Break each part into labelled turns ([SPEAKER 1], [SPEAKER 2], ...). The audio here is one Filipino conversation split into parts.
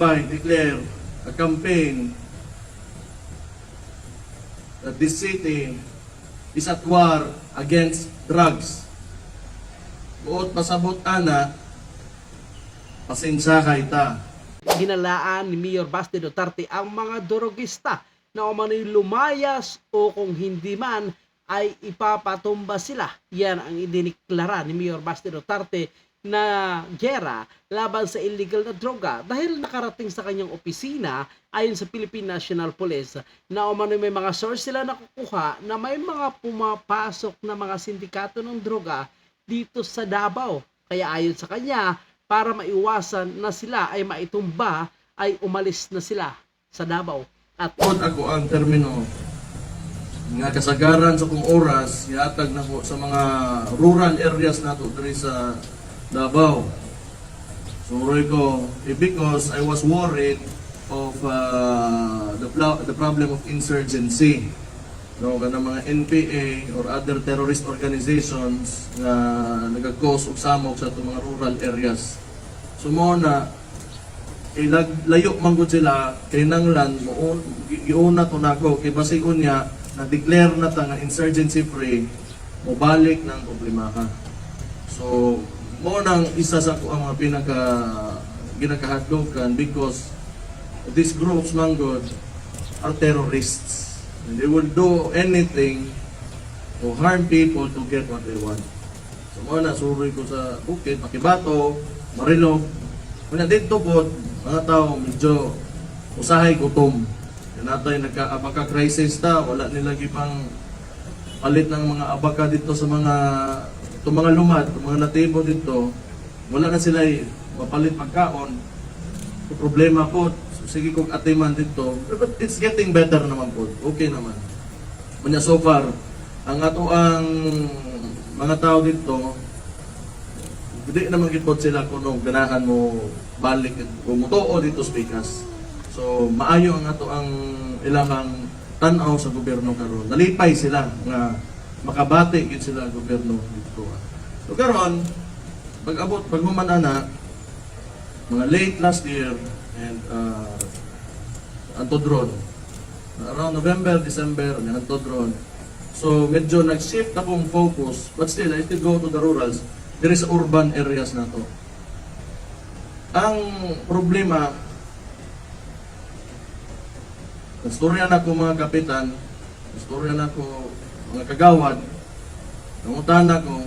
[SPEAKER 1] by declare a campaign that this city is at war against drugs. Buot pasabot ana, pasensya kay ta.
[SPEAKER 2] Hinalaan ni Mayor Basti Duterte ang mga drogista na umano'y lumayas o kung hindi man ay ipapatumba sila. Yan ang idiniklara ni Mayor Basti Duterte na gera laban sa illegal na droga dahil nakarating sa kanyang opisina ayon sa Philippine National Police na umano may mga source sila nakukuha na may mga pumapasok na mga sindikato ng droga dito sa Davao. Kaya ayon sa kanya, para maiwasan na sila ay maitumba, ay umalis na sila sa Davao. At
[SPEAKER 1] Pod ako ang termino nga kasagaran sa kong oras yatag na sa mga rural areas nato diri sa Davao. So roy ko eh, because I was worried of uh, the the problem of insurgency. No, kana mga NPA or other terrorist organizations nga nagag-cause og samok sa itong mga rural areas. So mo na ilag layo man gud sila kay nanglan mo giuna to nako kay basigon niya na declare na ta nga insurgency free mo balik ng problema ka so mo nang isa sa ko ang mga pinaka ginakahadlokan because these groups man gud are terrorists. And they will do anything to harm people to get what they want. So mo na suroy ko sa bukid makibato marilog. Kung dito po, mga tao medyo usahay gutom. Natay nagka abaka crisis ta, wala nila gipang palit ng mga abaka dito sa mga itong mga lumad, itong mga natibo dito. Wala na sila mapalit pagkaon. So, problema po, so, sige kong atiman dito. But it's getting better naman po. Okay naman. Manya so far, ang ato ang mga tao dito, hindi naman gipod sila kung nung ganahan mo balik kung dito speakas. So maayo ang ato ang ilang tanaw sa gobyerno karon. Nalipay sila nga makabati gid sila ang gobyerno dito. So karon pag-abot pag human ana mga late last year and uh, Antodron around November, December, and Antodron. So medyo nag-shift akong focus but still I still go to the rurals there is urban areas na to. Ang problema, istorya na ko mga kapitan, istorya na ko mga kagawad, nangutan na ko,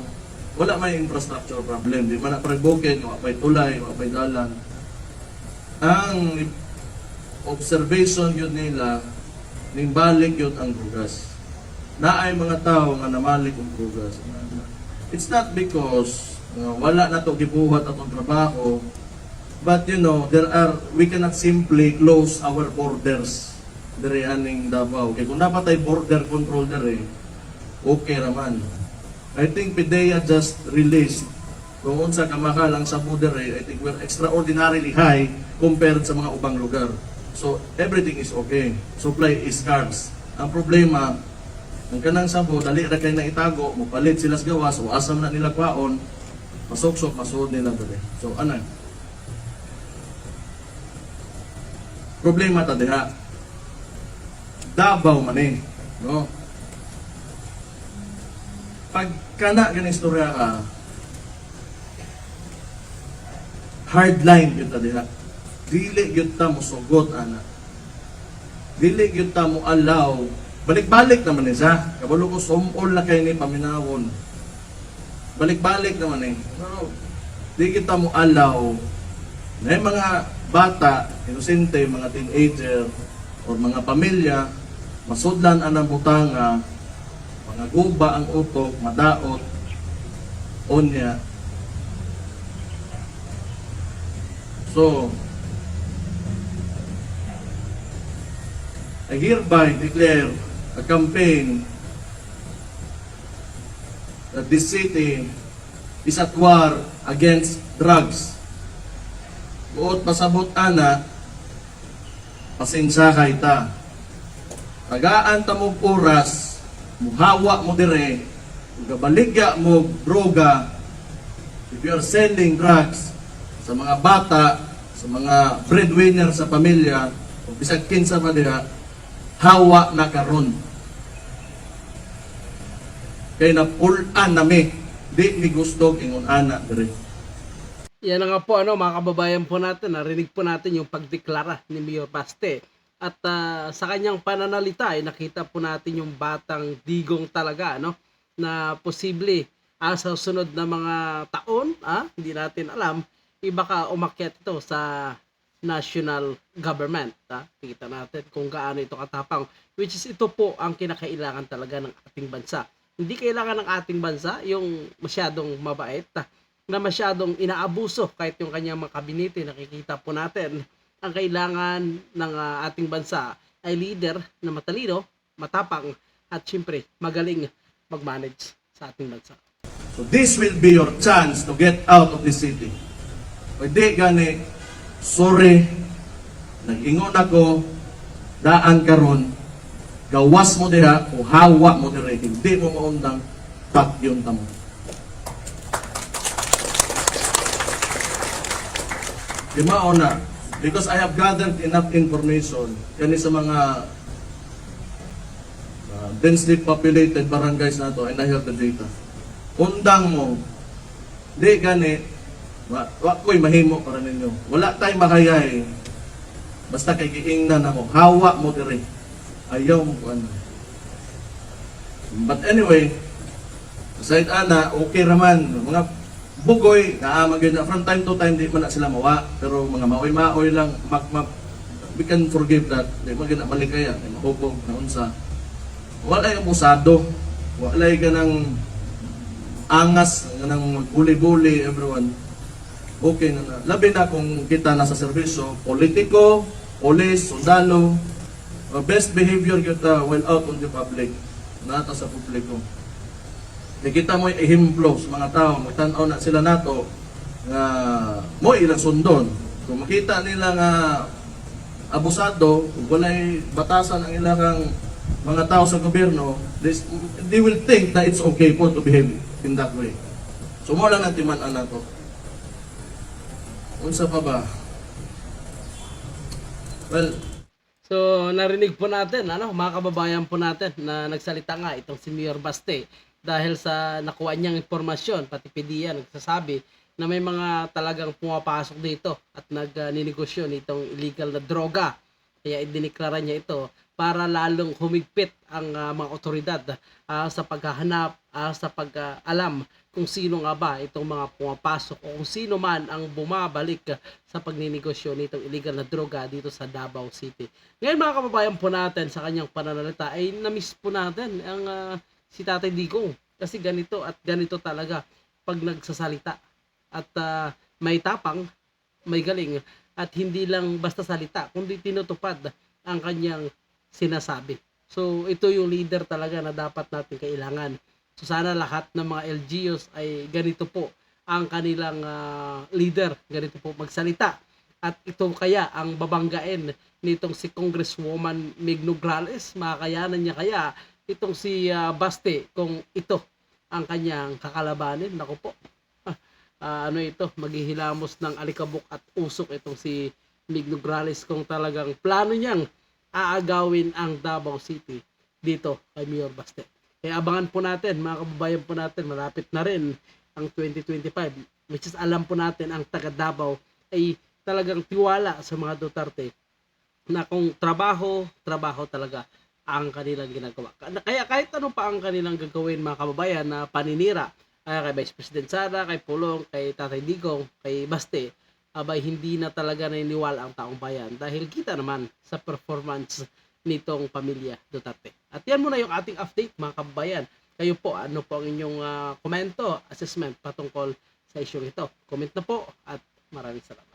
[SPEAKER 1] wala may infrastructure problem. Di man na pag-bukid, wala pa'y tulay, wala pa'y dalan. Ang observation yun nila, ning balik yun ang drugas. Naay mga tao nga namalik ang drugas. It's not because uh, wala na to gibuhat atong trabaho, but you know, there are, we cannot simply close our borders diri aning Davao. Kaya kung dapat ay border control diri, okay raman. I think PDEA just released kung unsa ka makalang sa border I think we're extraordinarily high compared sa mga ubang lugar. So, everything is okay. Supply is scarce. Ang problema, ang kanang sabo, dali ra kay na itago, mupalit sila sa gawas, o asam na nila kwaon, masuksok, masuod nila dali. So, ano? Problema ta diha. Davao man eh. No? Pag kana ganing istorya ka, hardline yun ta diha. Dili yun ta musugot, ana. Dili yun ta mo allow Balik-balik naman eh siya. Kabalo ko sumol na kayo ni paminawon. Balik-balik naman eh. No, di kita mo allow na yung mga bata, inosente, mga teenager, or mga pamilya, masudlan anang butanga, mga guba ang utok, madaot, onya. So, I hereby declare a campaign that this city is at war against drugs. Buot pasabot ana, pasensya kay ta. Tagaan ta mo oras, muhawa mo dire, gabaligya mo droga, if you are selling drugs sa mga bata, sa mga breadwinner sa pamilya, o bisag kinsa pa diha, hawa na karon. Kay na pulan nami, di mi gusto ingon ana diri.
[SPEAKER 2] Yan nga po ano mga kababayan po natin, narinig po natin yung pagdeklara ni Mayor Baste. At ah, sa kanyang pananalita ay nakita po natin yung batang digong talaga no na posible ah, sa sunod na mga taon, ah, hindi natin alam, iba ka umakyat ito sa national government. Ah. Kita natin kung gaano ito katapang. Which is ito po ang kinakailangan talaga ng ating bansa. Hindi kailangan ng ating bansa yung masyadong mabait, ah, na masyadong inaabuso kahit yung kanyang mga kabinete nakikita po natin ang kailangan ng ah, ating bansa ay leader na matalino, matapang at syempre magaling mag-manage sa ating bansa.
[SPEAKER 1] So this will be your chance to get out of this city. Pwede gani, sorry, nag-ingon ako, daan karon, gawas mo diha o hawa mo dire, hindi mo maundang pakyon tamo. Di mauna, because I have gathered enough information kani sa mga uh, densely populated barangays na to and I have the data. Undang mo, di gani, wa, wa ko'y mahimo para ninyo. Wala tay makayay. Basta kay giingnan na mo, hawa mo diri. Ayaw mo ano. But anyway, aside ana, okay raman. Mga bugoy, naamag yun na from time to time, di man na sila mawa. Pero mga maoy-maoy lang, mak, we can forgive that. Di man gina maligaya, di mahubog, na unsa. Wala yung abusado. Wala yung ganang angas, ganang buli-buli, everyone. Okay na na. Labi na kung kita nasa serbisyo, politiko, polis, sundalo, uh, best behavior kita when out on the public. Nata sa publiko. Nakita mo yung ihimplo sa mga tao, magtanaw na sila nato, nga mo ilang sundon. Kung makita nila nga abusado, kung walay batasan ang ilang mga tao sa gobyerno, this, they will think that it's okay po to behave in that way. So mo lang natin man na to. Unsa pa ba? Well,
[SPEAKER 2] So, narinig po natin, ano, mga kababayan po natin na nagsalita nga itong si Mayor Baste dahil sa nakuha niyang impormasyon, pati PDEA nagsasabi na may mga talagang pumapasok dito at nagninegosyo nitong illegal na droga. Kaya idiniklara niya ito para lalong humigpit ang ah, mga otoridad ah, sa paghahanap, ah, sa pag-alam kung sino nga ba itong mga pumapasok o kung sino man ang bumabalik ah, sa pagninegosyo nitong illegal na droga dito sa Davao City. Ngayon mga kababayan po natin sa kanyang pananalita ay namiss po natin ang ah, si Tatay Digong kasi ganito at ganito talaga pag nagsasalita at ah, may tapang, may galing at hindi lang basta salita kundi tinutupad ang kanyang sinasabi. So ito yung leader talaga na dapat natin kailangan. So sana lahat ng mga LGUs ay ganito po ang kanilang ah, leader, ganito po magsalita. At ito kaya ang babanggain nitong si Congresswoman Mig Nograles, makakayanan niya kaya itong si ah, Baste kung ito ang kanyang kakalabanin. Naku po, ah, ano ito, maghihilamos ng alikabok at usok itong si Mig Nograles kung talagang plano niyang aagawin ang Davao City dito kay Mayor Baste. Kaya abangan po natin, mga kababayan po natin, malapit na rin ang 2025. Which is alam po natin ang taga Davao ay talagang tiwala sa mga Duterte na kung trabaho, trabaho talaga ang kanilang ginagawa. Kaya kahit ano pa ang kanilang gagawin mga kababayan na paninira kaya kay Vice President Sara, kay Pulong, kay Tatay Digong, kay Baste, abay hindi na talaga naniniwala ang taong bayan dahil kita naman sa performance nitong pamilya Duterte. At yan muna yung ating update mga kababayan. Kayo po, ano po ang inyong ah, komento, assessment patungkol sa issue ito. Comment na po at maraming salamat.